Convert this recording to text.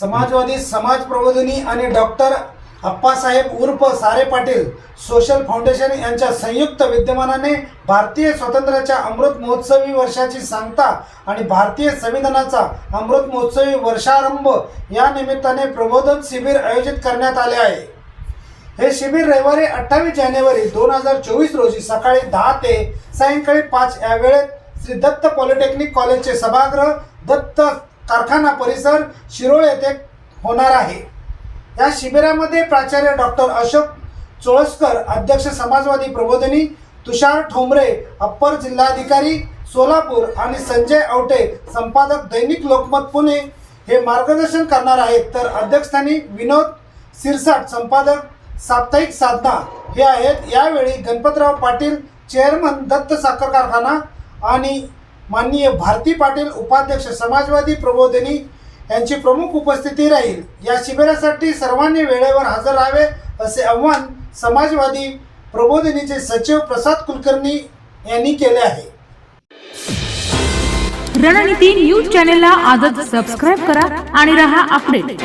समाजवादी समाज प्रबोधिनी आणि डॉक्टर अप्पासाहेब उर्फ सारे पाटील सोशल फाउंडेशन यांच्या संयुक्त विद्यमानाने भारतीय स्वातंत्र्याच्या अमृत महोत्सवी वर्षाची सांगता आणि भारतीय संविधानाचा अमृत महोत्सवी वर्षारंभ या निमित्ताने प्रबोधन शिबिर आयोजित करण्यात आले आहे. हे शिबिर रविवारी अठ्ठावीस जानेवारी दोन हजार चोवीस रोजी सकाळी दहा ते सायंकाळी पाच या वेळेत श्री दत्त पॉलिटेक्निक कॉलेजचे सभागृह दत्त कारखाना परिसर शिरोळ येथे होणार आहे. या शिबिरामध्ये प्राचार्य डॉक्टर अशोक चोळसकर अध्यक्ष समाजवादी प्रबोधिनी तुषार ठोंबरे अप्पर जिल्हाधिकारी सोलापूर आणि संजय आवटे संपादक दैनिक लोकमत पुणे हे मार्गदर्शन करणार आहेत. तर अध्यक्षस्थानी विनोद सिरसाट संपादक साप्ताहिक साधना हे आहेत. यावेळी गणपतराव पाटील चेअरमन दत्त साखर कारखाना आणि माननीय भारती पाटील उपाध्यक्ष समाजवादी प्रबोधिनी यांची प्रमुख उपस्थिती राहील. या शिबिरासाठी सर्वांनी वेळेवर हजर राहावे असे आव्हान समाजवादी प्रबोधिनीचे सचिव प्रसाद कुलकर्णी यांनी केले आहे. रणनीती न्यूज चॅनेलला आजच सबस्क्राईब करा आणि रहा अपडेट